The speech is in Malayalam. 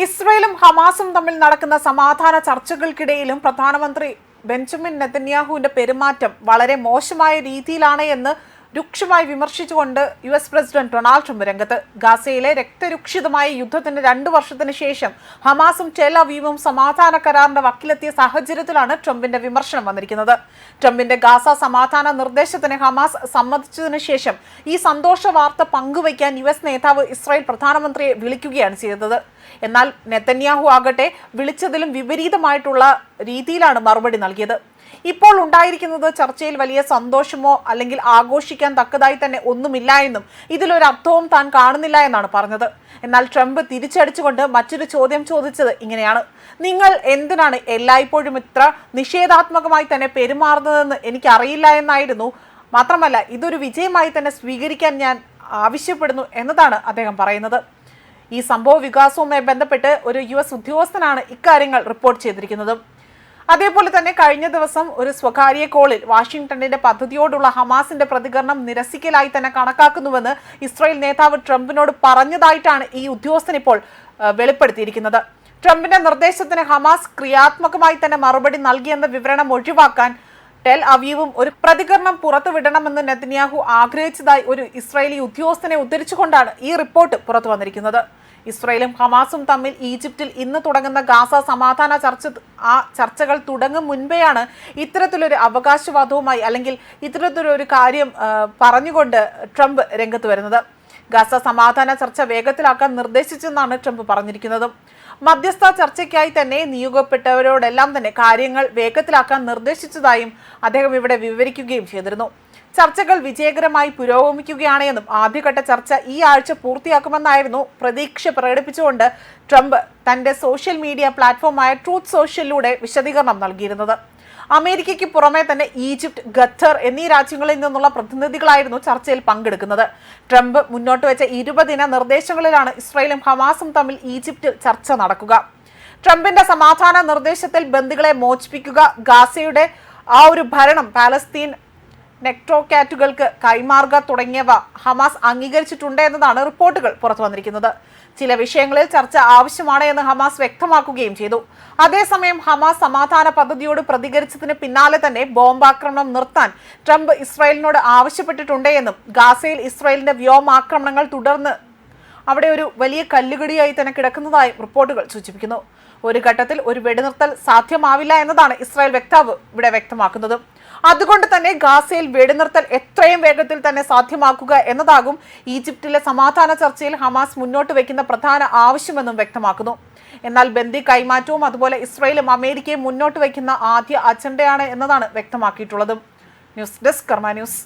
ഇസ്രയേലും ഹമാസും തമ്മിൽ നടക്കുന്ന സമാധാന ചർച്ചകൾക്കിടയിലും പ്രധാനമന്ത്രി ബെഞ്ചമിൻ നെതന്യാഹുവിന്റെ പെരുമാറ്റം വളരെ മോശമായ രീതിയിലാണ് എന്ന് രൂക്ഷമായി വിമർശിച്ചുകൊണ്ട് U S president Donald Trump രംഗത്ത് ഗാസയിലെ രക്തരൂക്ഷിതമായ യുദ്ധത്തിന്റെ രണ്ടു വർഷത്തിന് ശേഷം ഹമാസും അവീവും സമാധാന കരാറിന്റെ വക്കിലെത്തിയ സാഹചര്യത്തിലാണ് ട്രംപിന്റെ വിമർശനം വന്നിരിക്കുന്നത്. ട്രംപിന്റെ ഗാസ സമാധാന നിർദ്ദേശത്തിന് ഹമാസ് സമ്മതിച്ചതിനു ശേഷം ഈ സന്തോഷ വാർത്ത പങ്കുവയ്ക്കാൻ യു എസ് നേതാവ് ഇസ്രായേൽ പ്രധാനമന്ത്രിയെ വിളിക്കുകയാണ് ചെയ്തത്. എന്നാൽ നെത്തന്യാഹു ആകട്ടെ വിളിച്ചതിലും വിപരീതമായിട്ടുള്ള രീതിയിലാണ് മറുപടി നൽകിയത്. ഇപ്പോൾ ഉണ്ടായിരിക്കുന്നത് ചർച്ചയിൽ വലിയ സന്തോഷമോ അല്ലെങ്കിൽ ആഘോഷിക്കാൻ തക്കതായി തന്നെ ഒന്നുമില്ല എന്നും ഇതിലൊരു അർത്ഥവും താൻ കാണുന്നില്ല എന്നാണ് പറഞ്ഞത്. എന്നാൽ ട്രംപ് തിരിച്ചടിച്ചുകൊണ്ട് മറ്റൊരു ചോദ്യം ചോദിച്ചത് ഇങ്ങനെയാണ്. നിങ്ങൾ എന്തിനാണ് എല്ലായ്പ്പോഴും ഇത്ര നിഷേധാത്മകമായി തന്നെ പെരുമാറുന്നതെന്ന് എനിക്കറിയില്ല എന്നായിരുന്നു. മാത്രമല്ല ഇതൊരു വിജയമായി തന്നെ സ്വീകരിക്കാൻ ഞാൻ ആവശ്യപ്പെടുന്നു എന്നതാണ് അദ്ദേഹം പറയുന്നത്. ഈ സംഭവ വികാസവുമായി ബന്ധപ്പെട്ട് ഒരു യു എസ് ഉദ്യോഗസ്ഥനാണ് ഇക്കാര്യങ്ങൾ റിപ്പോർട്ട് ചെയ്തിരിക്കുന്നത്. അതേപോലെ തന്നെ കഴിഞ്ഞ ദിവസം ഒരു സ്വകാര്യ കോളിൽ വാഷിംഗ്ടണിന്റെ പദ്ധതിയോടുള്ള ഹമാസിന്റെ പ്രതികരണം നിരസിക്കലായി തന്നെ കണക്കാക്കുന്നുവെന്ന് ഇസ്രായേൽ നേതാവ് ട്രംപിനോട് പറഞ്ഞതായിട്ടാണ് ഈ ഉദ്യോഗസ്ഥൻ ഇപ്പോൾ വെളിപ്പെടുത്തിയിരിക്കുന്നത്. ട്രംപിന്റെ നിർദ്ദേശത്തിന് ഹമാസ് ക്രിയാത്മകമായി തന്നെ മറുപടി നൽകിയെന്ന വിവരണം ഒഴിവാക്കാൻ ടെൽ അവീവും ഒരു പ്രതികരണം പുറത്തുവിടണമെന്ന് നെതന്യാഹു ആഗ്രഹിച്ചതായി ഒരു ഇസ്രായേലി ഉദ്യോഗസ്ഥനെ ഉദ്ധരിച്ചുകൊണ്ടാണ് ഈ റിപ്പോർട്ട് പുറത്തു വന്നിരിക്കുന്നത് ഇസ്രായേലും ഹമാസും തമ്മിൽ ഈജിപ്തിൽ ഇന്ന് തുടങ്ങുന്ന ഗാസ സമാധാന ചർച്ച ആ ചർച്ചകൾ തുടങ്ങും മുൻപെയാണ് ഇത്തരത്തിലൊരു അവകാശവാദവുമായി അല്ലെങ്കിൽ ഇത്തരത്തിലൊരു കാര്യം പറഞ്ഞുകൊണ്ട് ട്രംപ് രംഗത്ത് വരുന്നത്. ഗാസ സമാധാന ചർച്ച വേഗത്തിലാക്കാൻ നിർദ്ദേശിച്ചെന്നാണ് ട്രംപ് പറഞ്ഞിരിക്കുന്നത്. മധ്യസ്ഥ ചർച്ചയ്ക്കായി തന്നെ നിയോഗപ്പെട്ടവരോടെല്ലാം തന്നെ കാര്യങ്ങൾ വേഗത്തിലാക്കാൻ നിർദ്ദേശിച്ചതായും അദ്ദേഹം ഇവിടെ വിവരിക്കുകയും ചെയ്തിരുന്നു. ചർച്ചകൾ വിജയകരമായി പുരോഗമിക്കുകയാണെന്നും ആദ്യഘട്ട ചർച്ച ഈ ആഴ്ച പൂർത്തിയാക്കുമെന്നായിരുന്നു പ്രതീക്ഷ പ്രകടിപ്പിച്ചുകൊണ്ട് ട്രംപ് തന്റെ സോഷ്യൽ മീഡിയ പ്ലാറ്റ്ഫോമായ ട്രൂത്ത് സോഷ്യലിലൂടെ വിശദീകരണം നൽകിയിരുന്നത്. അമേരിക്കയ്ക്ക് പുറമെ തന്നെ ഈജിപ്ത് ഖത്തർ എന്നീ രാജ്യങ്ങളിൽ നിന്നുള്ള പ്രതിനിധികളായിരുന്നു ചർച്ചയിൽ പങ്കെടുക്കുന്നത്. ട്രംപ് മുന്നോട്ട് വെച്ച ഇരുപതിന നിർദ്ദേശങ്ങളിലാണ് ഇസ്രായേലും ഹമാസും തമ്മിൽ ഈജിപ്തിൽ ചർച്ച നടക്കുക. ട്രംപിന്റെ സമാധാന നിർദ്ദേശത്തിൽ ബന്ദികളെ മോചിപ്പിക്കുക ഗാസയുടെ ആ ഒരു ഭരണം പാലസ്തീൻ നെക്ട്രോകാറ്റുകൾക്ക് കൈമാറുക തുടങ്ങിയവ ഹമാസ് അംഗീകരിച്ചിട്ടുണ്ട് എന്നതാണ് റിപ്പോർട്ടുകൾ പുറത്തു വന്നിരിക്കുന്നത്. ചില വിഷയങ്ങളിൽ ചർച്ച ആവശ്യമാണ് എന്ന് ഹമാസ് വ്യക്തമാക്കുകയും ചെയ്തു. അതേസമയം ഹമാസ് സമാധാന പദ്ധതിയോട് പ്രതികരിച്ചതിന് പിന്നാലെ തന്നെ ബോംബാക്രമണം നിർത്താൻ ട്രംപ് ഇസ്രായേലിനോട് ആവശ്യപ്പെട്ടിട്ടുണ്ട് എന്നും ഗാസയിൽ ഇസ്രായേലിന്റെ വ്യോമാക്രമണങ്ങൾ തുടർന്ന് അവിടെ ഒരു വലിയ കല്ലുകടിയായി തന്നെ കിടക്കുന്നതായും റിപ്പോർട്ടുകൾ സൂചിപ്പിക്കുന്നു. ഒരു ഘട്ടത്തിൽ ഒരു വെടിനിർത്തൽ സാധ്യമാവില്ല എന്നതാണ് ഇസ്രായേൽ വക്താവ് ഇവിടെ വ്യക്തമാക്കുന്നത്. അതുകൊണ്ട് തന്നെ ഗാസയിൽ വെടിനിർത്തൽ എത്രയും വേഗത്തിൽ തന്നെ സാധ്യമാക്കുക എന്നതാകും ഈജിപ്തിലെ സമാധാന ചർച്ചയിൽ ഹമാസ് മുന്നോട്ട് വയ്ക്കുന്ന പ്രധാന ആവശ്യമെന്നും വ്യക്തമാക്കുന്നു. എന്നാൽ ബന്ദി കൈമാറ്റവും അതുപോലെ ഇസ്രായേലും അമേരിക്കയും മുന്നോട്ട് വയ്ക്കുന്ന ആദ്യ അജണ്ടയാണ് എന്നതാണ് വ്യക്തമാക്കിയിട്ടുള്ളത്. News desk Karma news.